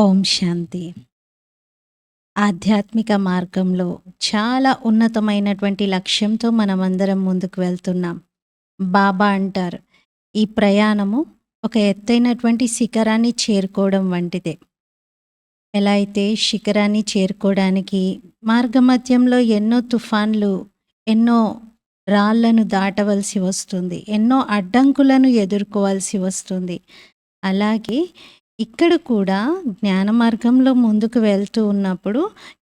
ఓం శాంతి. ఆధ్యాత్మిక మార్గంలో చాలా ఉన్నతమైనటువంటి లక్ష్యంతో మనమందరం ముందుకు వెళ్తున్నాం. బాబా అంటారు ఈ ప్రయాణము ఒక ఎత్తైనటువంటి శిఖరాన్ని చేరుకోవడం వంటిదే. ఎలా అయితే శిఖరాన్ని చేరుకోవడానికి మార్గమధ్యంలో ఎన్నో తుఫాన్లు ఎన్నో రాళ్ళను దాటవలసి వస్తుంది ఎన్నో అడ్డంకులను ఎదుర్కోవాల్సి వస్తుంది. అలాగే ఇక్కడ కూడా జ్ఞాన మార్గంలో ముందుకు వెళ్తూ ఉన్నప్పుడు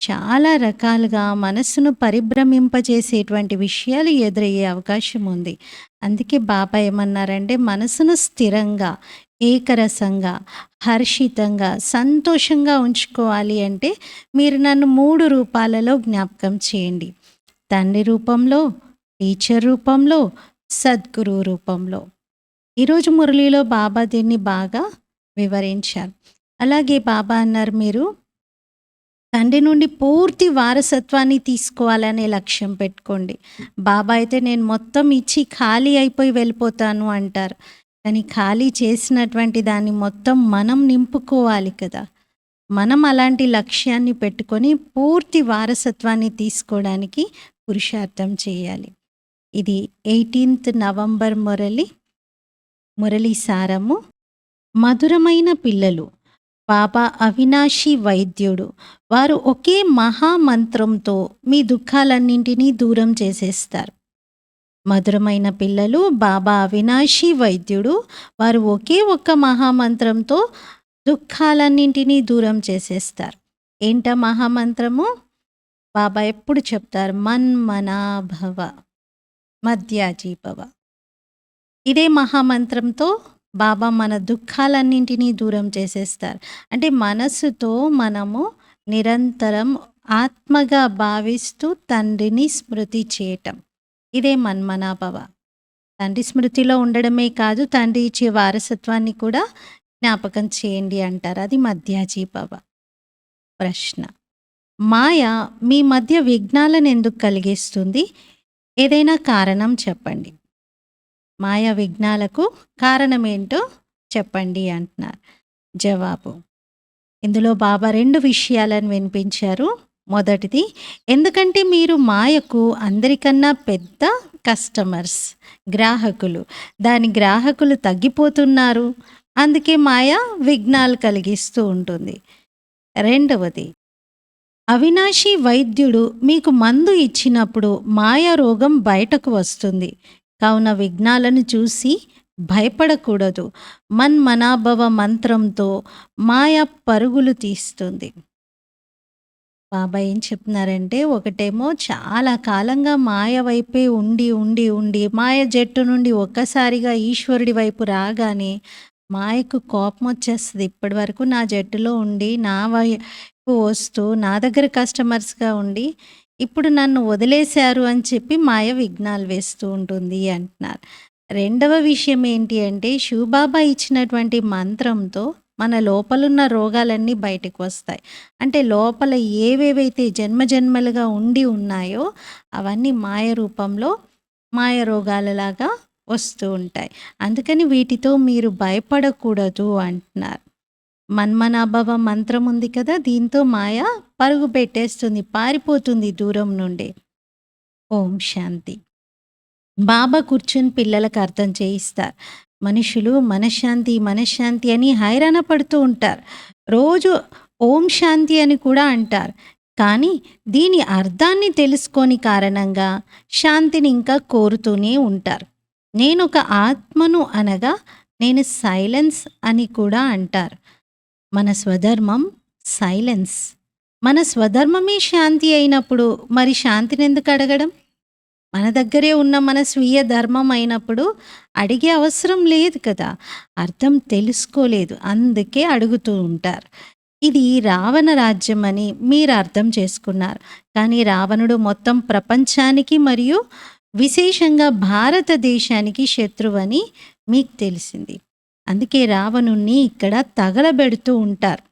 చాలా రకాలుగా మనస్సును పరిభ్రమింపజేసేటువంటి విషయాలు ఎదురయ్యే అవకాశం ఉంది. అందుకే బాబా ఏమన్నారంటే మనసును స్థిరంగా ఏకరసంగా హర్షితంగా సంతోషంగా ఉంచుకోవాలి అంటే మీరు నన్ను మూడు రూపాలలో జ్ఞాపకం చేయండి. తండ్రి రూపంలో టీచర్ రూపంలో సద్గురు రూపంలో. ఈరోజు మురళిలో బాబా దీన్ని బాగా వివరించారు. అలాగే బాబా అన్నారు మీరు తండ్రి నుండి పూర్తి వారసత్వాన్ని తీసుకోవాలనే లక్ష్యం పెట్టుకోండి. బాబా అయితే నేను మొత్తం ఇచ్చి ఖాళీ అయిపోయి వెళ్ళిపోతాను అంటారు. కానీ ఖాళీ చేసినటువంటి దాన్ని మొత్తం మనం నింపుకోవాలి కదా. మనం అలాంటి లక్ష్యాన్ని పెట్టుకొని పూర్తి వారసత్వాన్ని తీసుకోవడానికి పురుషార్థం చేయాలి. ఇది ఎయిటీన్త్ నవంబర్ మురళి మురళీ సారము. మధురమైన పిల్లలు. బాబా అవినాశి వైద్యుడు. వారు ఒకే మహామంత్రంతో మీ దుఃఖాలన్నింటినీ దూరం చేసేస్తారు. మధురమైన పిల్లలు బాబా అవినాశి వైద్యుడు. వారు ఒకే ఒక్క మహామంత్రంతో దుఃఖాలన్నింటినీ దూరం చేసేస్తారు. ఏంట మహామంత్రము? బాబా ఎప్పుడు చెప్తారు? మన్మనాభవ మధ్యాజీభవ. ఇదే మహామంత్రంతో బాబా మన దుఃఖాలన్నింటినీ దూరం చేసేస్తారు. అంటే మనస్సుతో మనము నిరంతరం ఆత్మగా భావిస్తూ తండ్రిని స్మృతి చేయటం. ఇదే మన్మనాభవ. తండ్రి స్మృతిలో ఉండడమే కాదు తండ్రి ఇచ్చే వారసత్వాన్ని కూడా జ్ఞాపకం చేయండి అంటారు. అది మధ్యాజీభవ ప్రశ్న. మాయ మీ మధ్య విఘ్నాలను ఎందుకు కలిగిస్తుంది? ఏదైనా కారణం చెప్పండి. మాయ విఘ్నాలకు కారణమేంటో చెప్పండి అంటున్నారు. జవాబు ఇందులో బాబా రెండు విషయాలను వినిపించారు. మొదటిది ఎందుకంటే మీరు మాయకు అందరికన్నా పెద్ద కస్టమర్స్ గ్రాహకులు. దాని గ్రాహకులు తగ్గిపోతున్నారు. అందుకే మాయ విఘ్నాలు కలిగిస్తూ ఉంటుంది. రెండవది అవినాశి వైద్యుడు మీకు మందు ఇచ్చినప్పుడు మాయ రోగం బయటకు వస్తుంది. కావున విఘ్నాలను చూసి భయపడకూడదు. మన్మనాభవ మంత్రంతో మాయ పరుగులు తీస్తుంది. బాబాయ్ ఏం చెప్తున్నారంటే ఒకటేమో చాలా కాలంగా మాయ వైపే ఉండి ఉండి ఉండి మాయ జట్టు నుండి ఒక్కసారిగా ఈశ్వరుడి వైపు రాగానే మాయకు కోపం వచ్చేస్తుంది. ఇప్పటి వరకు నా జట్టులో ఉండి నా వైపు వస్తూ నా దగ్గర కస్టమర్స్గా ఉండి ఇప్పుడు నన్ను వదిలేశారు అని చెప్పి మాయ విఘ్నాలు వేస్తూ ఉంటుంది అంటున్నారు. రెండవ విషయం ఏంటి అంటే శివబాబా ఇచ్చినటువంటి మంత్రంతో మన లోపలున్న రోగాలన్నీ బయటకు వస్తాయి. అంటే లోపల ఏవేవైతే జన్మజన్మలుగా ఉండి ఉన్నాయో అవన్నీ మాయ రూపంలో మాయ రోగాలలాగా వస్తూ ఉంటాయి. అందుకని వీటితో మీరు భయపడకూడదు అంటున్నారు. మన్మనాభవ మంత్రం ఉంది కదా దీంతో మాయ పరుగు పెట్టేస్తుంది పారిపోతుంది దూరం నుండి. ఓం శాంతి. బాబా కూర్చుని పిల్లలకు అర్థం చేయిస్తారు. మనుషులు మనశ్శాంతి మనశ్శాంతి అని హైరాణ పడుతూ ఉంటారు. రోజు ఓం శాంతి అని కూడా అంటారు. కానీ దీని అర్థాన్ని తెలుసుకోని కారణంగా శాంతిని ఇంకా కోరుతూనే ఉంటారు. నేను ఒక ఆత్మను అనగా నేను సైలెన్స్ అని కూడా అంటారు. మన స్వధర్మం సైలెన్స్. మన స్వధర్మమే శాంతి అయినప్పుడు మరి శాంతిని ఎందుకు అడగడం? మన దగ్గరే ఉన్న మన స్వీయ ధర్మం అయినప్పుడు అడిగే అవసరం లేదు కదా. అర్థం తెలుసుకోలేదు. అందుకే అడుగుతూ ఉంటారు. ఇది రావణ రాజ్యం అని మీరు అర్థం చేసుకున్నారు. కానీ రావణుడు మొత్తం ప్రపంచానికి మరియు విశేషంగా భారతదేశానికి శత్రువని మీకు తెలిసింది. అందుకే రావణుణ్ణి ఇక్కడ తగలబెడుతూ ఉంటారు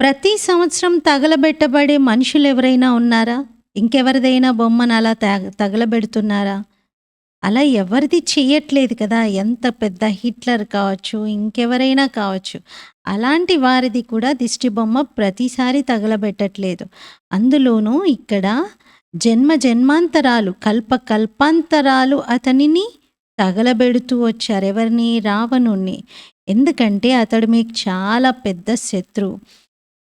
ప్రతి సంవత్సరం తగలబెట్టబడే మనుషులు ఎవరైనా ఉన్నారా ఇంకెవరిదైనా బొమ్మను అలా తగ తగలబెడుతున్నారా అలా ఎవరిది చెయ్యట్లేదు కదా! ఎంత పెద్ద హిట్లర్ కావచ్చు, ఇంకెవరైనా కావచ్చు. అలాంటి వారిది కూడా దిష్టిబొమ్మ ప్రతిసారి తగలబెట్టట్లేదు. అందులోనూ ఇక్కడ జన్మ జన్మాంతరాలు, కల్ప కల్పాంతరాలు అతనిని తగలబెడుతూ వచ్చారు. ఎవరిని? రావణుణ్ణి ఎందుకంటే అతడు మీకు చాలా పెద్ద శత్రువు.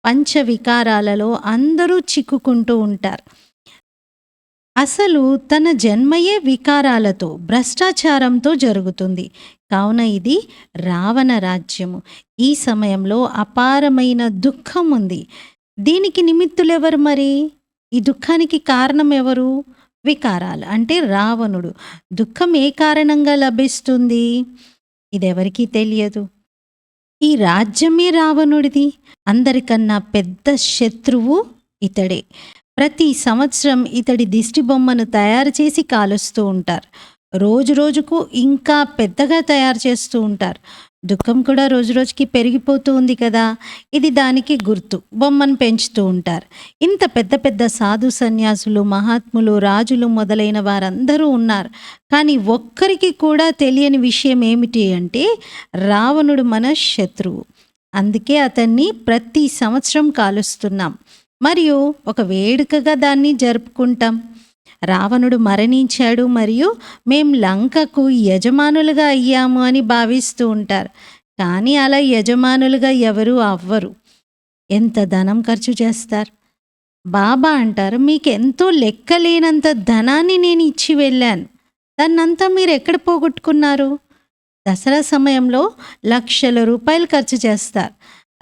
పంచవికారాలలో అందరూ చిక్కుకుంటూ ఉంటారు. అసలు తన జన్మయే వికారాలతో, భ్రష్టాచారంతో జరుగుతుంది. కావున ఇది రావణ రాజ్యము. ఈ సమయంలో అపారమైన దుఃఖం ఉంది. దీనికి నిమిత్తులెవరు మరి? ఈ దుఃఖానికి కారణం ఎవరు? వికారాలు. అంటే రావణుడు. దుఃఖం ఏ కారణంగా లభిస్తుంది? ఇదెవరికీ తెలియదు. ఈ రాజ్యమే రావణుడిది. అందరికన్నా పెద్ద శత్రువు ఇతడే. ప్రతి సంవత్సరం ఇతడి దిష్టిబొమ్మను తయారు చేసి కాలుస్తూ ఉంటారు. రోజు రోజుకు ఇంకా పెద్దగా తయారు చేస్తూ ఉంటారు. దుఃఖం కూడా రోజు రోజుకి పెరిగిపోతూ ఉంది కదా! ఇది దానికి గుర్తు. బొమ్మను పెంచుతూ ఉంటారు. ఇంత పెద్ద పెద్ద సాధు సన్యాసులు, మహాత్ములు, రాజులు మొదలైన వారందరూ ఉన్నారు. కానీ ఒక్కరికి కూడా తెలియని విషయం ఏమిటి అంటే రావణుడు మన శత్రువు. అందుకే అతన్ని ప్రతి సంవత్సరం కాలుస్తున్నాం. మరియు ఒక వేడుకగా దాన్ని జరుపుకుంటాం. రావణుడు మరణించాడు మరియు మేం లంకకు యజమానులుగా అయ్యాము అని భావిస్తూ ఉంటారు. కానీ అలా యజమానులుగా ఎవరూ అవ్వరు. ఎంత ధనం ఖర్చు చేస్తారు? బాబా అంటారు మీకెంతో లెక్కలేనంత ధనాన్ని నేను ఇచ్చి వెళ్ళాను. దాన్నంతా మీరు ఎక్కడ పోగొట్టుకున్నారు? దసరా సమయంలో లక్షల రూపాయలు ఖర్చు చేస్తారు.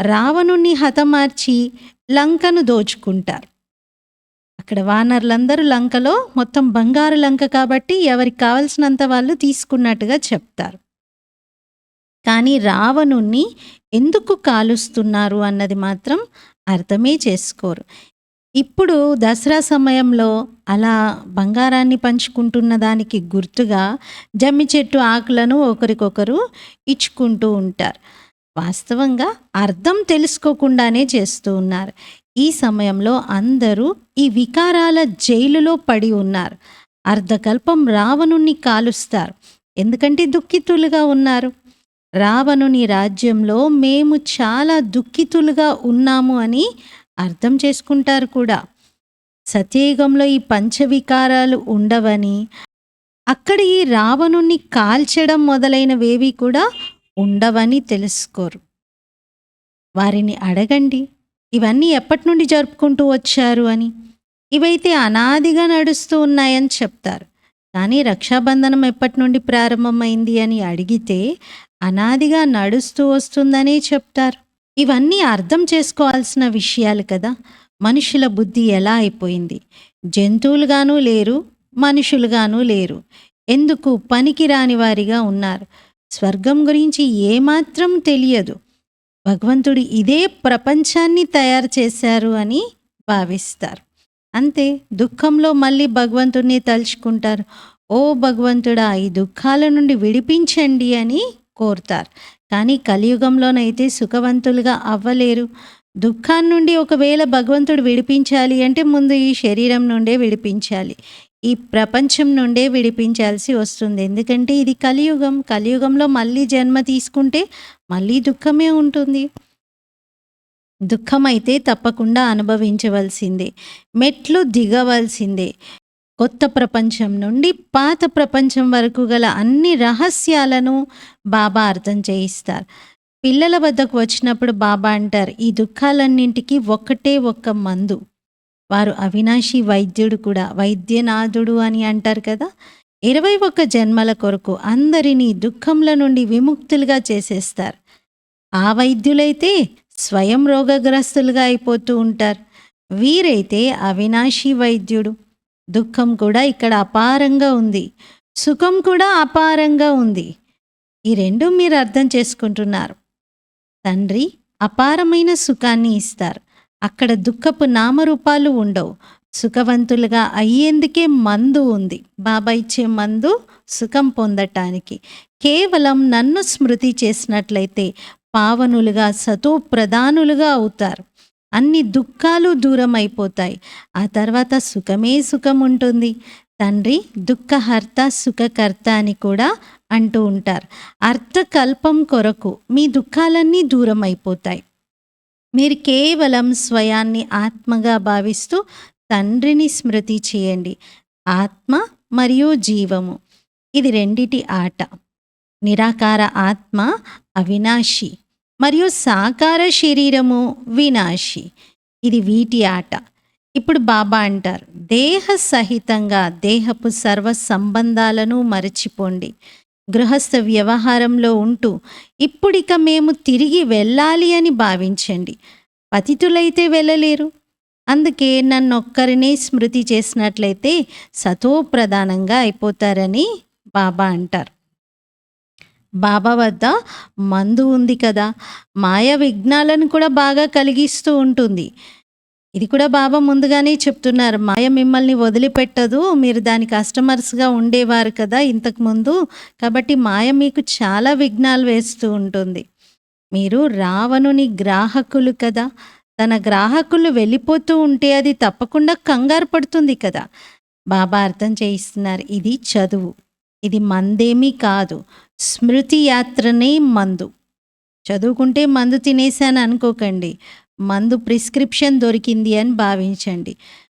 రావణుణ్ణి హతమార్చి లంకను దోచుకుంటారు. అక్కడ వానర్లందరూ లంకలో మొత్తం బంగారు లంక కాబట్టి ఎవరికి కావాల్సినంత వాళ్ళు తీసుకున్నట్టుగా చెప్తారు. కానీ రావణుణ్ణి ఎందుకు కాలుస్తున్నారు అన్నది మాత్రం అర్థమే చేసుకోరు. ఇప్పుడు దసరా సమయంలో అలా బంగారాన్ని పంచుకుంటున్న దానికి గుర్తుగా జమ్మి చెట్టు ఆకులను ఒకరికొకరు ఇచ్చుకుంటూ ఉంటారు. వాస్తవంగా అర్థం తెలుసుకోకుండానే చేస్తూ ఉన్నారు. ఈ సమయంలో అందరూ ఈ వికారాల జైలులో పడి ఉన్నారు. అర్ధకల్పం రావణుణ్ణి కాలుస్తారు. ఎందుకంటే దుఃఖితులుగా ఉన్నారు. రావణుని రాజ్యంలో మేము చాలా దుఃఖితులుగా ఉన్నాము అని అర్థం చేసుకుంటారు కూడా. సత్యయుగంలో ఈ పంచవికారాలు ఉండవని, అక్కడ ఈ రావణుణ్ణి కాల్చడం మొదలైనవేవి కూడా ఉండవని తెలుసుకోరు. వారిని అడగండి. ఇవన్నీ ఎప్పటి నుండి జరుపుకుంటూ వచ్చారు అని. ఇవైతే అనాదిగా నడుస్తూ ఉన్నాయని చెప్తారు. కానీ రక్షాబంధనం ఎప్పటి నుండి ప్రారంభమైంది అని అడిగితే అనాదిగా నడుస్తూ వస్తుందనే చెప్తారు. ఇవన్నీ అర్థం చేసుకోవాల్సిన విషయాలు కదా! మనుషుల బుద్ధి ఎలా అయిపోయింది? జంతువులుగాను లేరు, మనుషులుగాను లేరు. ఎందుకు పనికిరాని వారిగా ఉన్నారు. స్వర్గం గురించి ఏమాత్రం తెలియదు. భగవంతుడు ఇదే ప్రపంచాన్ని తయారు చేశారు అని భావిస్తారు. అంతే దుఃఖంలో మళ్ళీ భగవంతుడిని తలుచుకుంటారు. ఓ భగవంతుడా! ఈ దుఃఖాల నుండి విడిపించండి అని కోరుతారు. కానీ కలియుగంలోనైతే సుఖవంతులుగా అవ్వలేరు. దుఃఖాన్నుండి ఒకవేళ భగవంతుడు విడిపించాలి అంటే ముందు ఈ శరీరం నుండే విడిపించాలి. ఈ ప్రపంచం నుండే విడిపించాల్సి వస్తుంది. ఎందుకంటే ఇది కలియుగం. కలియుగంలో మళ్ళీ జన్మ తీసుకుంటే మళ్ళీ దుఃఖమే ఉంటుంది. దుఃఖమైతే తప్పకుండా అనుభవించవలసిందే. మెట్లు దిగవలసిందే. కొత్త ప్రపంచం నుండి పాత ప్రపంచం వరకు గల అన్ని రహస్యాలను బాబా అర్థం చేయిస్తారు. పిల్లల వద్దకు వచ్చినప్పుడు బాబా అంటారు ఈ దుఃఖాలన్నింటికి ఒక్కటే ఒక్క మందు. వారు అవినాశి వైద్యుడు కూడా. వైద్యనాథుడు అని అంటారు కదా! 21 జన్మల కొరకు అందరినీ దుఃఖంల నుండి విముక్తులుగా చేసేస్తారు. ఆ వైద్యులైతే స్వయం రోగగ్రస్తులుగా అయిపోతూ ఉంటారు. వీరైతే అవినాశి వైద్యుడు. దుఃఖం కూడా ఇక్కడ అపారంగా ఉంది. సుఖం కూడా అపారంగా ఉంది. ఈ రెండు మీరు అర్థం చేసుకుంటున్నారు. తండ్రి అపారమైన సుఖాన్ని ఇస్తారు. అక్కడ దుఃఖపు నామరూపాలు ఉండవు. సుఖవంతులుగా అయ్యేందుకే మందు ఉంది. బాబా ఇచ్చే మందు సుఖం పొందటానికి. కేవలం నన్ను స్మృతి చేసినట్లయితే పావనులుగా సతోప్రధానులుగా అవుతారు. అన్ని దుఃఖాలు దూరం అయిపోతాయి. ఆ తర్వాత సుఖమే సుఖం ఉంటుంది. తండ్రి దుఃఖహర్త సుఖకర్త అని కూడా అంటూ ఉంటారు అర్థకల్పం కొరకు మీ దుఃఖాలన్నీ దూరం అయిపోతాయి మీరు కేవలం స్వయాన్ని ఆత్మగా భావిస్తూ తండ్రిని స్మృతి చేయండి. ఆత్మ మరియు జీవము. ఇది రెండిటి ఆట. నిరాకార ఆత్మ అవినాశి మరియు సాకార శరీరము వినాశి. ఇది వీటి ఆట. ఇప్పుడు బాబా అంటారు దేహ సహితంగా దేహపు సర్వ సంబంధాలను మరచిపోండి. గృహస్థ వ్యవహారంలో ఉంటూ ఇప్పుడిక మేము తిరిగి వెళ్ళాలి అని భావించండి. పతితులైతే వెళ్ళలేరు. అందుకే నన్నొక్కరినే స్మృతి చేసినట్లయితే సతోప్రధానంగా అయిపోతారని బాబా అంటారు. బాబా వద్ద మందు ఉంది కదా. మాయ విఘ్నాలను కూడా బాగా కలిగిస్తూ ఉంటుంది. ఇది కూడా బాబా ముందుగానే చెప్తున్నారు మాయ మిమ్మల్ని వదిలిపెట్టదు మీరు దాని కస్టమర్స్గా ఉండేవారు కదా ఇంతకుముందు కాబట్టి మాయ మీకు చాలా విఘ్నాలు వేస్తూ ఉంటుంది. మీరు రావణుని గ్రాహకులు కదా. తన గ్రాహకులు వెళ్ళిపోతూ ఉంటే అది తప్పకుండా కంగారు పడుతుంది కదా. బాబా అర్థం చేయిస్తున్నారు ఇది చదువు. ఇది మందేమీ కాదు. స్మృతి యాత్రనే మందు. చదువుకుంటే మందు తినేసాను అనుకోకండి. మందు ప్రిస్క్రిప్షన్ దొరికింది అని భావించండి.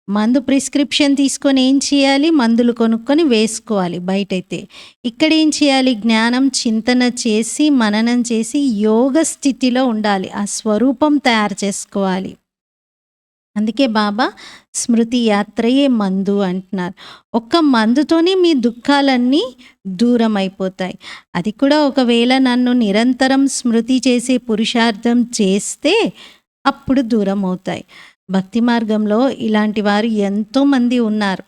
మందు ప్రిస్క్రిప్షన్ తీసుకొని ఏం చేయాలి? మందులు కొనుక్కొని వేసుకోవాలి బయటైతే. ఇక్కడ ఏం చేయాలి? జ్ఞానం చింతన చేసి మననం చేసి యోగ స్థితిలో ఉండాలి. ఆ స్వరూపం తయారు చేసుకోవాలి. అందుకే బాబా స్మృతి యాత్రయే మందు అంటున్నారు. ఒక్క మందుతోనే మీ దుఃఖాలన్నీ దూరం అయిపోతాయి అది కూడా ఒకవేళ నన్ను నిరంతరం స్మృతి చేసే పురుషార్థం చేస్తే అప్పుడు దూరం అవుతాయి భక్తి మార్గంలో ఇలాంటి వారు ఎంతోమంది ఉన్నారు.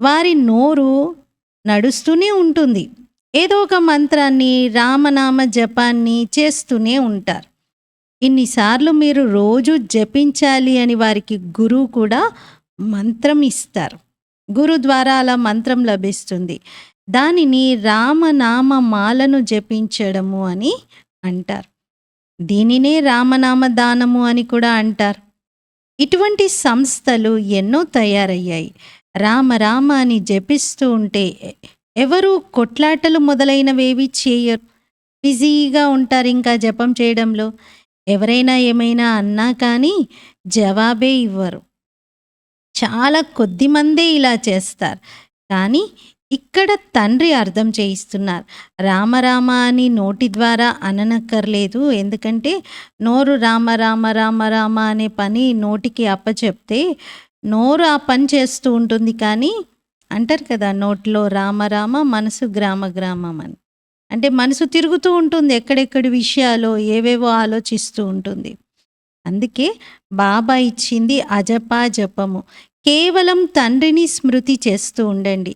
వారి నోరు నడుస్తూనే ఉంటుంది. ఏదో ఒక మంత్రాన్ని రామనామ జపాన్ని చేస్తూనే ఉంటారు. ఇన్నిసార్లు మీరు రోజు జపించాలి అని వారికి గురువు కూడా మంత్రం ఇస్తారు. గురు ద్వారా అలా మంత్రం లభిస్తుంది. దానిని రామనామ మాలను జపించడము అని అంటారు. దీనినే రామనామ దానము అని కూడా అంటారు. ఇటువంటి సంస్థలు ఎన్నో తయారయ్యాయి. రామ రామ అని జపిస్తూ ఉంటే ఎవరు కొట్లాటలు మొదలైనవేవి చేయరు. బిజీగా ఉంటారు ఇంకా జపం చేయడంలో. ఎవరైనా ఏమైనా అన్నా కానీ జవాబే ఇవ్వరు. చాలా కొద్ది మందే ఇలా చేస్తారు. కానీ ఇక్కడ తండ్రి అర్థం చేయిస్తున్నారు. రామరామ అని నోటి ద్వారా అననక్కర్లేదు. ఎందుకంటే నోరు రామ రామ రామ రామ అనే పని నోటికి అప్పచెప్తే నోరు ఆ పని చేస్తూ ఉంటుంది కానీ అంటారు కదా నోట్లో రామ రామ మనసు గ్రామ గ్రామం అని. అంటే మనసు తిరుగుతూ ఉంటుంది ఎక్కడెక్కడి విషయాలు ఏవేవో ఆలోచిస్తూ ఉంటుంది. అందుకే బాబా ఇచ్చింది అజపా జపము. కేవలం తండ్రిని స్మృతి చేస్తూ ఉండండి.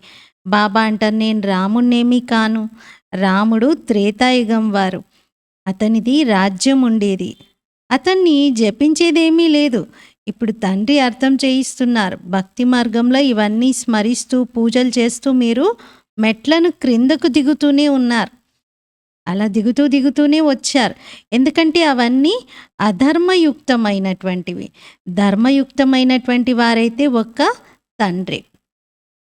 బాబా అంటారు నేను రాముణ్ణేమీ కాను. రాముడు త్రేతాయుగం వారు. అతనిది రాజ్యం ఉండేది. అతన్ని జపించేదేమీ లేదు. ఇప్పుడు తండ్రి అర్థం చేయిస్తున్నారు. భక్తి మార్గంలో ఇవన్నీ స్మరిస్తూ పూజలు చేస్తూ మీరు మెట్లను క్రిందకు దిగుతూనే ఉన్నారు. అలా దిగుతూ దిగుతూనే వచ్చారు. ఎందుకంటే అవన్నీ అధర్మయుక్తమైనటువంటివి. ధర్మయుక్తమైనటువంటి వారైతే ఒక్క తండ్రి.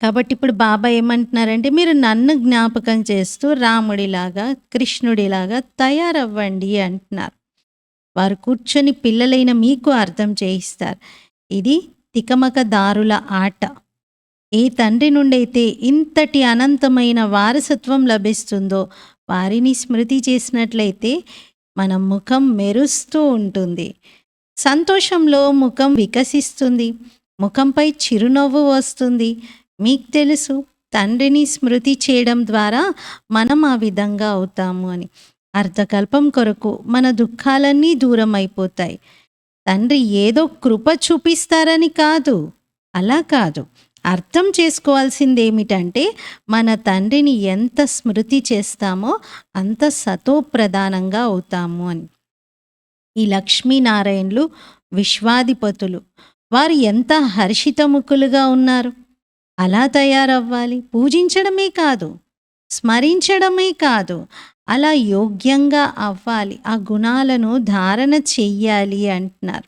కాబట్టి ఇప్పుడు బాబా ఏమంటున్నారంటే మీరు నన్ను జ్ఞాపకం చేస్తూ రాముడిలాగా కృష్ణుడిలాగా తయారవ్వండి అంటున్నారు. వారు కూర్చొని పిల్లలైన మీకు అర్థం చేయిస్తారు. ఇది తికమక దారుల ఆట. ఏ తండ్రి నుండైతే ఇంతటి అనంతమైన వారసత్వం లభిస్తుందో వారిని స్మృతి చేసినట్లయితే మన ముఖం మెరుస్తూ ఉంటుంది. సంతోషంలో ముఖం వికసిస్తుంది. ముఖంపై చిరునవ్వు వస్తుంది. మీకు తెలుసు తండ్రిని స్మృతి చేయడం ద్వారా మనం ఆ విధంగా అవుతాము అని. అర్థకల్పం కొరకు మన దుఃఖాలన్నీ దూరం అయిపోతాయి తండ్రి ఏదో కృప చూపిస్తారని కాదు అలా కాదు. అర్థం చేసుకోవాల్సింది ఏమిటంటే మన తండ్రిని ఎంత స్మృతి చేస్తామో అంత సతోప్రధానంగా అవుతాము అని. ఈ లక్ష్మీనారాయణులు విశ్వాధిపతులు. వారు ఎంత హర్షితముఖులుగా ఉన్నారు. అలా తయారవ్వాలి. పూజించడమే కాదు స్మరించడమే కాదు అలా యోగ్యంగా అవ్వాలి. ఆ గుణాలను ధారణ చెయ్యాలి అంటున్నారు.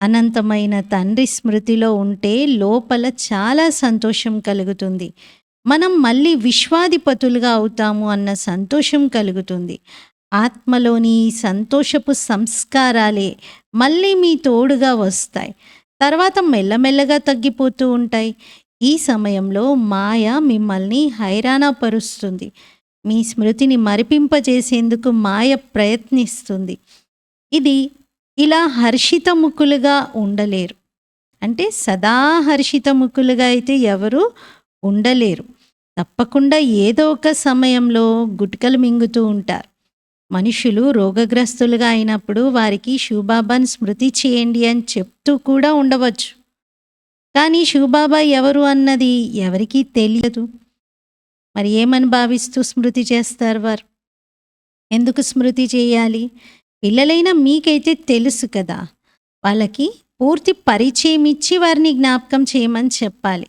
అనంతమైన తండ్రి స్మృతిలో ఉంటే లోపల చాలా సంతోషం కలుగుతుంది. మనం మళ్ళీ విశ్వాధిపతులుగా అవుతాము అన్న సంతోషం కలుగుతుంది. ఆత్మలోని సంతోషపు సంస్కారాలే మళ్ళీ మీ తోడుగా వస్తాయి. తర్వాత మెల్లమెల్లగా తగ్గిపోతూ ఉంటాయి. ఈ సమయంలో మాయ మిమ్మల్ని హైరాణపరుస్తుంది మీ స్మృతిని మరిపింపజేసేందుకు మాయ ప్రయత్నిస్తుంది. ఇది ఇలా హర్షితముఖులుగా ఉండలేరు. అంటే సదా హర్షితముఖులుగా అయితే ఎవరు ఉండలేరు. తప్పకుండా ఏదో ఒక సమయంలో గుట్కలు మింగుతూ ఉంటారు. మనుషులు రోగగ్రస్తులుగా అయినప్పుడు వారికి శివబాబాని స్మృతి చేయండి అని చెప్తూ కూడా ఉండవచ్చు. కానీ షూబాబా ఎవరు అన్నది ఎవరికీ తెలియదు. మరి ఏమని భావిస్తూ స్మృతి చేస్తారు వారు? ఎందుకు స్మృతి చేయాలి? పిల్లలైనా మీకైతే తెలుసు కదా వాళ్ళకి పూర్తి పరిచయం ఇచ్చి వారిని జ్ఞాపకం చేయమని చెప్పాలి.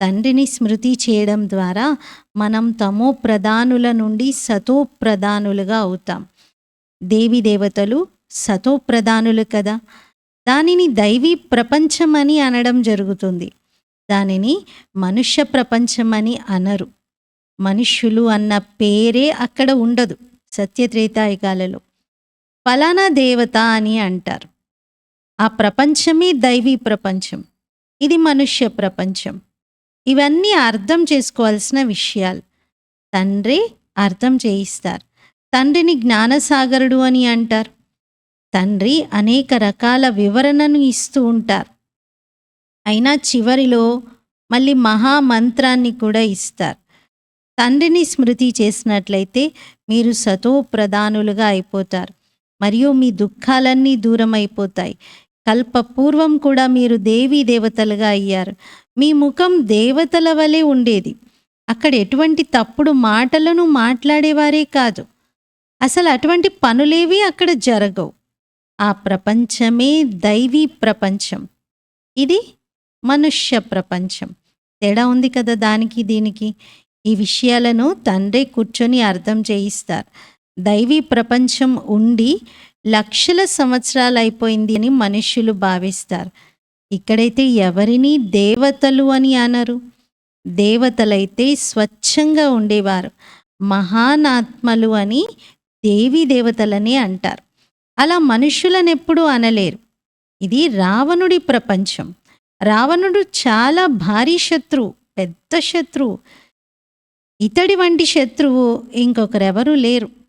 తండ్రిని స్మృతి చేయడం ద్వారా మనం తమో ప్రధానుల నుండి సతో ప్రధానులుగా అవుతాం. దేవి దేవతలు సతో ప్రధానులు కదా. దానిని దైవీ ప్రపంచం అని అనడం జరుగుతుంది. దానిని మనుష్య ప్రపంచం అని అనరు. మనుష్యులు అన్న పేరే అక్కడ ఉండదు సత్యత్రేతాయుగాలలో. ఫలానా దేవత అని అంటారు. ఆ ప్రపంచమే దైవీ ప్రపంచం. ఇది మనుష్య ప్రపంచం. ఇవన్నీ అర్థం చేసుకోవాల్సిన విషయాలు. తండ్రి అర్థం చేయిస్తారు. తండ్రిని జ్ఞానసాగరుడు అని అంటారు. తండ్రి అనేక రకాల వివరణను ఇస్తూ ఉంటారు. అయినా చివరిలో మళ్ళీ మహామంత్రాన్ని కూడా ఇస్తారు. తండ్రిని స్మృతి చేసినట్లయితే మీరు సతో ప్రధానులుగా అయిపోతారు. మరియు మీ దుఃఖాలన్నీ దూరం అయిపోతాయి కల్పపూర్వం కూడా మీరు దేవీ దేవతలుగా అయ్యారు. మీ ముఖం దేవతల వలె ఉండేది. అక్కడ ఎటువంటి తప్పుడు మాటలను మాట్లాడేవారే కాదు. అసలు అటువంటి పనులేవి అక్కడ జరగవు. ఆ ప్రపంచమే దైవీ ప్రపంచం. ఇది మనుష్య ప్రపంచం. తేడా ఉంది కదా దానికి దీనికి. ఈ విషయాలను తండ్రి కూర్చొని అర్థం చేయిస్తారు. దైవీ ప్రపంచం ఉండి లక్షల సంవత్సరాలు అయిపోయింది అని మనుష్యులు భావిస్తారు. ఇక్కడైతే ఎవరిని దేవతలు అని అనరు. దేవతలైతే స్వచ్ఛంగా ఉండేవారు. మహానాత్మలు అని దేవీ దేవతలని అంటారు. అలా మనుషులను ఎప్పుడూ అనలేరు. ఇది రావణుడి ప్రపంచం. రావణుడు చాలా భారీ శత్రువు పెద్ద శత్రువు. ఇతడి వంటి శత్రువు ఇంకొకరెవరూ లేరు.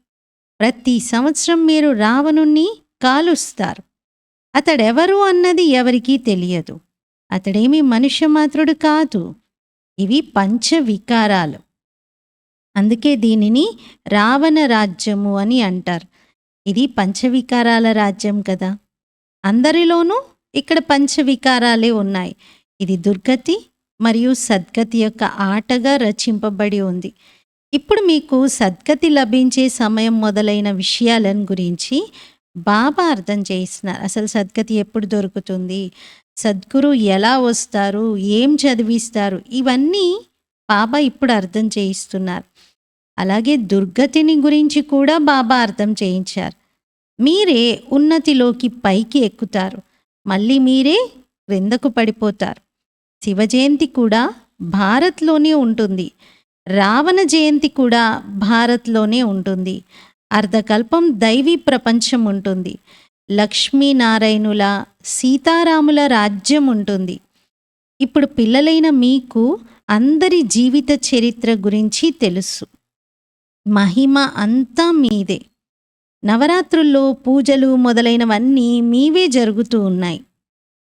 ప్రతి సంవత్సరం మీరు రావణుణ్ణి కాలుస్తారు. అతడెవరు అన్నది ఎవరికీ తెలియదు. అతడేమి మనుష్య మాత్రుడు కాదు. ఇవి పంచ వికారాలు అందుకే దీనిని రావణ రాజ్యము అని అంటారు. ఇది పంచవికారాల రాజ్యం కదా. అందరిలోనూ ఇక్కడ పంచవికారాలే ఉన్నాయి. ఇది దుర్గతి మరియు సద్గతి యొక్క ఆటగా రచింపబడి ఉంది. ఇప్పుడు మీకు సద్గతి లభించే సమయం మొదలైన విషయాలను గురించి బాబా అర్థం చేయిస్తున్నారు. అసలు సద్గతి ఎప్పుడు దొరుకుతుంది? సద్గురు ఎలా వస్తారు? ఏం చదివిస్తారు? ఇవన్నీ బాబా ఇప్పుడు అర్థం చేయిస్తున్నారు. అలాగే దుర్గతిని గురించి కూడా బాబా అర్థం చేయించారు. మీరే ఉన్నతిలోకి పైకి ఎక్కుతారు. మళ్ళీ మీరే క్రిందకు పడిపోతారు. శివజయంతి కూడా భారత్లోనే ఉంటుంది. రావణ జయంతి కూడా భారత్లోనే ఉంటుంది. అర్ధకల్పం దైవీ ప్రపంచం ఉంటుంది. లక్ష్మీనారాయణుల సీతారాముల రాజ్యం ఉంటుంది. ఇప్పుడు పిల్లలైన మీకు అందరి జీవిత చరిత్ర గురించి తెలుసు. మహిమ అంతా మీదే. నవరాత్రుల్లో పూజలు మొదలైనవన్నీ మీవే జరుగుతూ ఉన్నాయి.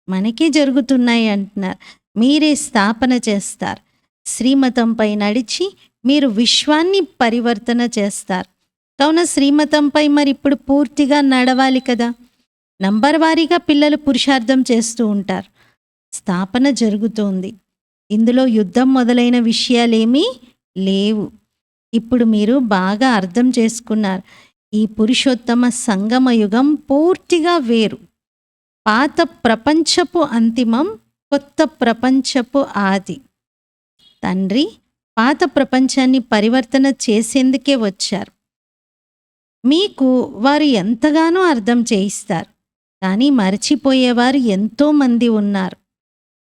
మనకే జరుగుతున్నాయి అంటున్నారు. మీరే స్థాపన చేస్తారు. శ్రీమతంపై నడిచి మీరు విశ్వాన్ని పరివర్తన చేస్తారు. కావున శ్రీమతంపై మరి ఇప్పుడు పూర్తిగా నడవాలి కదా. నంబర్ వారీగా పిల్లలు పురుషార్థం చేస్తూ ఉంటారు. స్థాపన జరుగుతోంది. ఇందులో యుద్ధం మొదలైన విషయాలేమీ లేవు. ఇప్పుడు మీరు బాగా అర్థం చేసుకున్నారు. ఈ పురుషోత్తమ సంగమ యుగం పూర్తిగా వేరు. పాత ప్రపంచపు అంతిమం కొత్త ప్రపంచపు ఆది. తండ్రి పాత ప్రపంచాన్ని పరివర్తన చేసేందుకే వచ్చారు మీకు వారు ఎంతగానో అర్థం చేయిస్తారు కానీ మర్చిపోయేవారు ఎంతోమంది ఉన్నారు.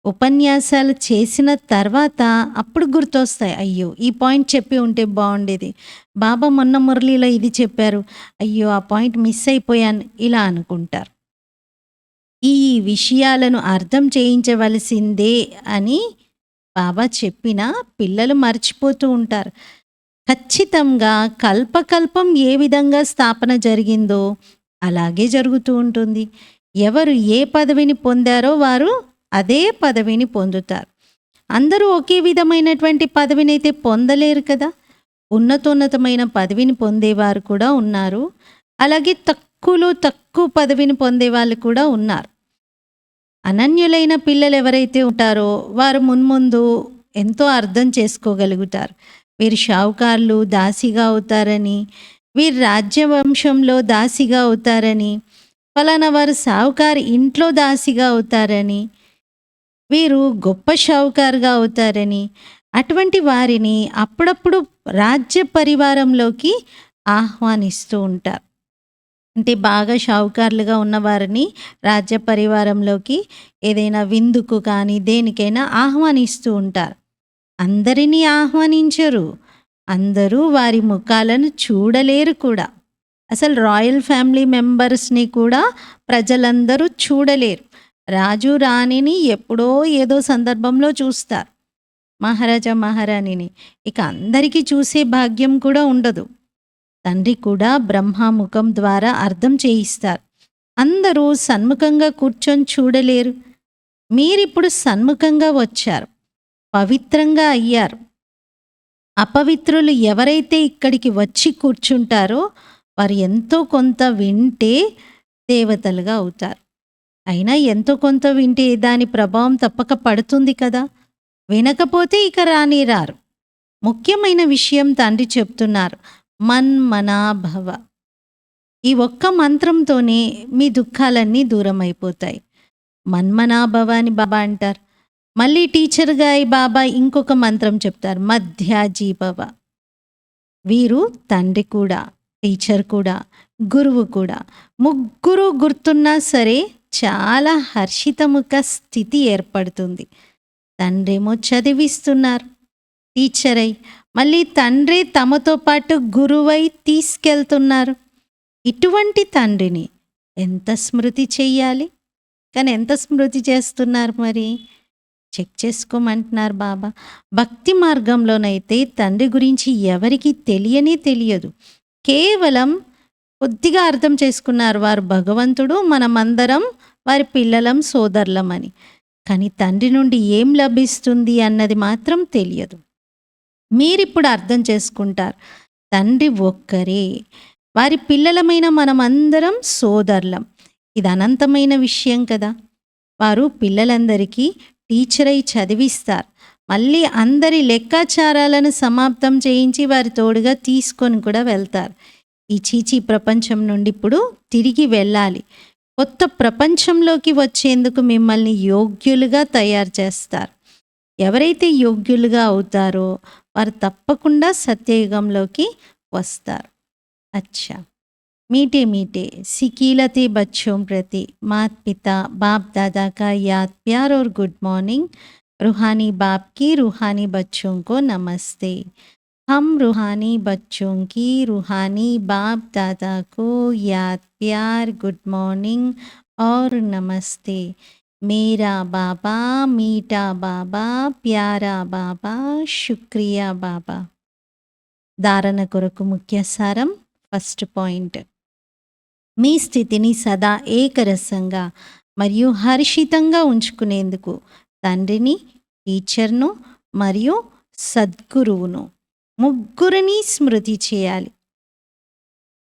ఉపన్యాసాలు చేసిన తర్వాత అప్పుడు గుర్తొస్తాయి. అయ్యో! ఈ పాయింట్ చెప్పి ఉంటే బాగుండేది బాబా మొన్న మురళీలో ఇది చెప్పారు. అయ్యో! ఆ పాయింట్ మిస్ అయిపోయాను. ఇలా అనుకుంటారు. ఈ విషయాలను అర్థం చేయించవలసిందే అని బాబా చెప్పినా పిల్లలు మర్చిపోతూ ఉంటారు. ఖచ్చితంగా కల్పకల్పం ఏ విధంగా స్థాపన జరిగిందో అలాగే జరుగుతూ ఉంటుంది. ఎవరు ఏ పదవిని పొందారో వారు అదే పదవిని పొందుతారు. అందరూ ఒకే విధమైనటువంటి పదవిని అయితే పొందలేరు కదా! ఉన్నతోన్నతమైన పదవిని పొందేవారు కూడా ఉన్నారు. అలాగే తక్కువలో తక్కువ పదవిని పొందే వాళ్ళు కూడా ఉన్నారు. అనన్యులైన పిల్లలు ఎవరైతే ఉంటారో వారు మున్ముందు ఎంతో అర్థం చేసుకోగలుగుతారు. వీరు షావుకార్లు దాసిగా అవుతారని, వీరు రాజ్యవంశంలో దాసిగా అవుతారని, ఫలానా వారు సావుకారు ఇంట్లో దాసిగా అవుతారని, వీరు గొప్ప షావుకారుగా అవుతారని, అటువంటి వారిని అప్పుడప్పుడు రాజ్య పరివారంలోకి ఆహ్వానిస్తూ ఉంటారు. అంటే బాగా షావుకారులుగా ఉన్నవారిని రాజ్య పరివారంలోకి ఏదైనా విందుకు కానీ, దేనికైనా ఆహ్వానిస్తూ ఉంటారు. అందరినీ ఆహ్వానించరు. అందరూ వారి ముఖాలను చూడలేరు కూడా. అసలు రాయల్ ఫ్యామిలీ మెంబర్స్‌ని కూడా ప్రజలందరూ చూడలేరు. రాజు, రాణిని ఎప్పుడో ఏదో సందర్భంలో చూస్తారు. మహారాజా, మహారాణిని. ఇక అందరికీ చూసే భాగ్యం కూడా ఉండదు. తండ్రి కూడా బ్రహ్మముఖం ద్వారా అర్థం చేయిస్తారు. అందరూ సన్ముఖంగా కూర్చొని చూడలేరు. మీరిప్పుడు సన్ముఖంగా వచ్చారు. పవిత్రంగా అయ్యారు. అపవిత్రులు ఎవరైతే ఇక్కడికి వచ్చి కూర్చుంటారో వారు ఎంతో కొంత వింటే దేవతలుగా అవుతారు. అయినా ఎంతో కొంత వింటే దాని ప్రభావం తప్పక పడుతుంది కదా! వినకపోతే ఇక రాని రారు. ముఖ్యమైన విషయం తండ్రి చెప్తున్నారు. మన్మనాభవ. ఈ ఒక్క మంత్రంతోనే మీ దుఃఖాలన్నీ దూరమైపోతాయి. మన్మనాభవ అని బాబా అంటారు. మళ్ళీ టీచర్‌గా అయి బాబా ఇంకొక మంత్రం చెప్తారు. మధ్యాజీభవ. వీరు తండ్రి కూడా, టీచర్ కూడా, గురువు కూడా. ముగ్గురు గుర్తున్నా సరే చాలా హర్షితముఖ స్థితి ఏర్పడుతుంది. తండ్రేమో చదివిస్తున్నారు. టీచర్ అయి. మళ్ళీ తండ్రి తమతో పాటు గురువై తీసుకెళ్తున్నారు. ఇటువంటి తండ్రిని ఎంత స్మృతి చెయ్యాలి? కానీ ఎంత స్మృతి చేస్తున్నారు మరి? చెక్ చేసుకోమంటున్నారు బాబా. భక్తి మార్గంలోనైతే తండ్రి గురించి ఎవరికి తెలియనే తెలియదు. కేవలం కొద్దిగా అర్థం చేసుకున్నారు. వారు భగవంతుడు, మనమందరం వారి పిల్లలం, సోదరులమని కానీ తండ్రి నుండి ఏం లభిస్తుంది అన్నది మాత్రం తెలియదు. మీరిప్పుడు అర్థం చేసుకుంటారు. తండ్రి ఒక్కరే. వారి పిల్లలమైన మనమందరం సోదరులం. ఇది అనంతమైన విషయం కదా! వారు పిల్లలందరికీ టీచర్ అయి చదివిస్తారు. మళ్ళీ అందరి లెక్కాచారాలను సమాప్తం చేయించి వారి తోడుగా తీసుకొని కూడా వెళ్తారు. ఈ చీచీ ప్రపంచం నుండి ఇప్పుడు తిరిగి వెళ్ళాలి. కొత్త ప్రపంచంలోకి వచ్చేందుకు మిమ్మల్ని యోగ్యులుగా తయారు చేస్తారు. ఎవరైతే యోగ్యులుగా అవుతారో వారు తప్పకుండా సత్యయుగంలోకి వస్తారు. అచ్చా! मीठे मीठे सिकीलते बच्चों प्रति माता पिता बाप दादा का याद प्यार और गुड मॉर्निंग रूहानी बाप की रूहानी बच्चों को नमस्ते हम रूहानी बच्चों की रूहानी बाप दादा को याद प्यार गुड मॉर्निंग और नमस्ते मेरा बाबा मीठा बाबा ప్యారా బాబా శుక్రియా బాబా ధారణ కొరకు ముఖ్య సారం ఫస్ట్ పాయింట్ మీ స్థితిని సదా ఏకరసంగా మరియు హర్షితంగా ఉంచుకునేందుకు తండ్రిని టీచర్ను మరియు సద్గురువును ముగ్గురిని స్మృతి చేయాలి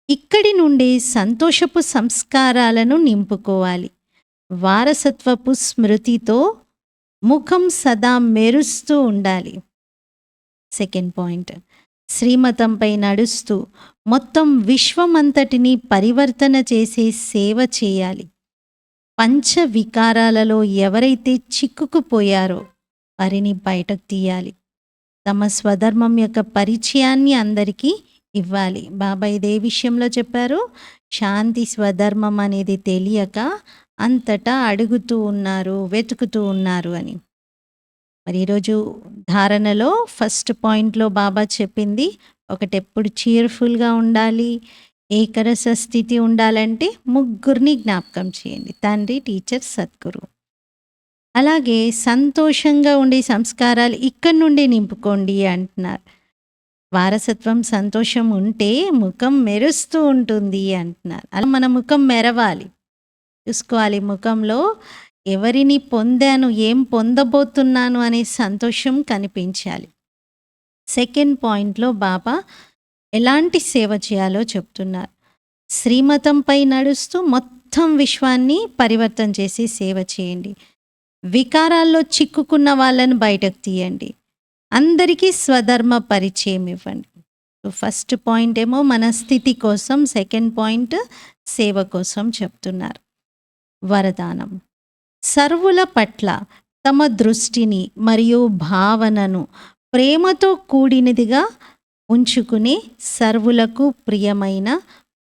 ఇక్కడి నుండే సంతోషపు సంస్కారాలను నింపుకోవాలి వారసత్వపు స్మృతితో ముఖం సదా మెరుస్తూ ఉండాలి సెకండ్ పాయింట్ శ్రీమతంపై నడుస్తూ మొత్తం విశ్వమంతటిని పరివర్తన చేసే సేవ చేయాలి పంచ వికారాలలో ఎవరైతే చిక్కుకుపోయారో వారిని బయటకు తీయాలి తమ స్వధర్మం యొక్క పరిచయాన్ని అందరికీ ఇవ్వాలి. బాబా ఇదే విషయంలో చెప్పారు. శాంతి స్వధర్మం అనేది తెలియక అంతటా అడుగుతూ ఉన్నారు, వెతుకుతూ ఉన్నారు అని. మరి ఈరోజు ధారణలో ఫస్ట్ పాయింట్‌లో బాబా చెప్పింది ఒకటెప్పుడు చీర్‌ఫుల్‌గా ఉండాలి. ఏకరస స్థితి ఉండాలంటే ముగ్గురిని జ్ఞాపకం చేయండి. తండ్రి, టీచర్, సద్గురు. అలాగే సంతోషంగా ఉండే సంస్కారాలు ఇక్కడి నుండి నింపుకోండి అంటున్నారు. వారసత్వం సంతోషం ఉంటే ముఖం మెరుస్తూ ఉంటుంది అంటున్నారు. అలా మన ముఖం మెరవాలి. చూసుకోవాలి ముఖంలో ఎవరిని పొందాను, ఏం పొందబోతున్నాను అనే సంతోషం కనిపించాలి. సెకండ్ పాయింట్‌లో బాబా ఎలాంటి సేవ చేయాలో చెప్తున్నారు. శ్రీమతంపై నడుస్తూ మొత్తం విశ్వాన్ని పరివర్తన చేసి సేవ చేయండి. వికారాల్లో చిక్కుకున్న వాళ్ళని బయటకు తీయండి. అందరికీ స్వధర్మ పరిచయం ఇవ్వండి. ఫస్ట్ పాయింట్ ఏమో మన స్థితి కోసం, సెకండ్ పాయింట్ సేవ కోసం చెప్తున్నారు. వరదానం సర్వుల పట్ల తమ దృష్టిని మరియు భావనను ప్రేమతో కూడినదిగా ఉంచుకుని సర్వులకు ప్రియమైన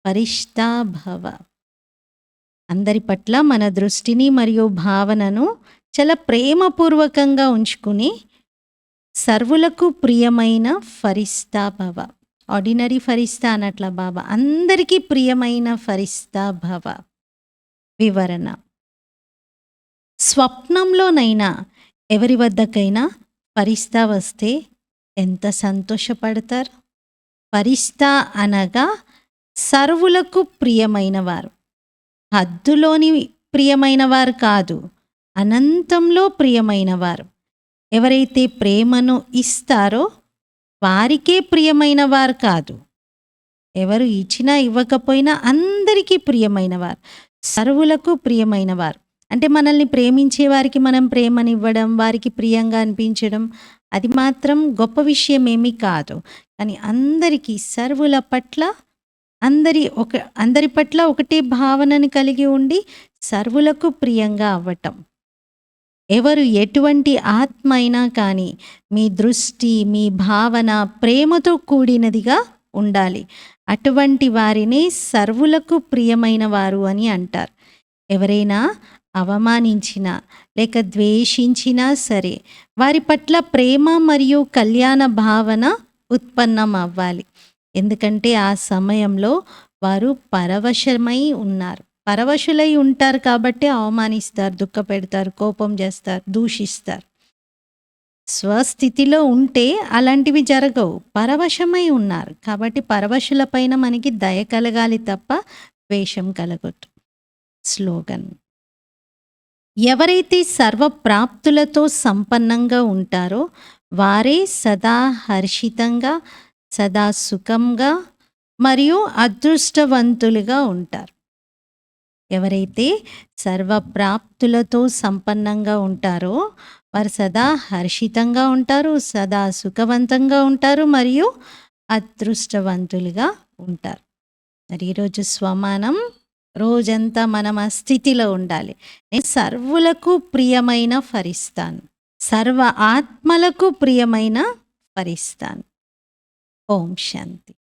పరిష్టాభవ అందరి పట్ల మన దృష్టిని మరియు భావనను చాలా ప్రేమపూర్వకంగా ఉంచుకుని సర్వులకు ప్రియమైన ఫరిస్తా భవ. ఆర్డినరీ ఫరిస్తా అనట్ల బాబా. అందరికీ ప్రియమైన ఫరిస్తా భవ. వివరణ స్వప్నంలోనైనా ఎవరి వద్దకైనా ఫరిష్తా వస్తే ఎంత సంతోషపడతారు? ఫరిష్తా అనగా సర్వులకు ప్రియమైనవారు హద్దులోని ప్రియమైనవారు కాదు. అనంతంలో ప్రియమైనవారు ఎవరైతే ప్రేమను ఇస్తారో వారికే ప్రియమైనవారు కాదు. ఎవరు ఇచ్చినా ఇవ్వకపోయినా అందరికీ ప్రియమైనవారు సర్వులకు ప్రియమైన వారు. అంటే మనల్ని ప్రేమించే వారికి మనం ప్రేమనివ్వడం, వారికి ప్రియంగా అనిపించడం అది మాత్రం గొప్ప విషయం ఏమీ కాదు. కానీ అందరికీ సర్వుల పట్ల అందరి ఒక అందరి పట్ల ఒకటే భావనను కలిగి ఉండి సర్వులకు ప్రియంగా అవ్వటం. ఎవరు ఎటువంటి ఆత్మ అయినా కానీ మీ దృష్టి, మీ భావన ప్రేమతో కూడినదిగా ఉండాలి. అటువంటి వారిని సర్వులకు ప్రియమైన వారు అని అంటారు. ఎవరైనా అవమానించినా, లేక ద్వేషించినా సరే వారి పట్ల ప్రేమ మరియు కళ్యాణ భావన ఉత్పన్నం అవ్వాలి. ఎందుకంటే ఆ సమయంలో వారు పరవశమై ఉన్నారు. పరవశులై ఉంటారు కాబట్టి అవమానిస్తారు, దుఃఖపెడతారు, కోపం చేస్తారు, దూషిస్తారు. స్వస్థితిలో ఉంటే అలాంటివి జరగవు. పరవశమై ఉన్నారు. కాబట్టి పరవశుల పైన మనకి దయ కలగాలి తప్ప ద్వేషం కలగొద్దు. స్లోగన్ ఎవరైతే సర్వప్రాప్తులతో సంపన్నంగా ఉంటారో వారే సదా హర్షితంగా, సదా సుఖంగా మరియు అదృష్టవంతులుగా ఉంటారు. ఎవరైతే సర్వప్రాప్తులతో సంపన్నంగా ఉంటారో వారు సదా హర్షితంగా ఉంటారు. సదా సుఖవంతంగా ఉంటారు. మరియు అదృష్టవంతులుగా ఉంటారు. మరి ఈరోజు స్వమానం రోజంతా మనం ఆ స్థితిలో ఉండాలి. నేను సర్వులకు ప్రియమైన ఫరిస్తాను. సర్వ ఆత్మలకు ప్రియమైన ఫరిస్తాను. ఓం శాంతి.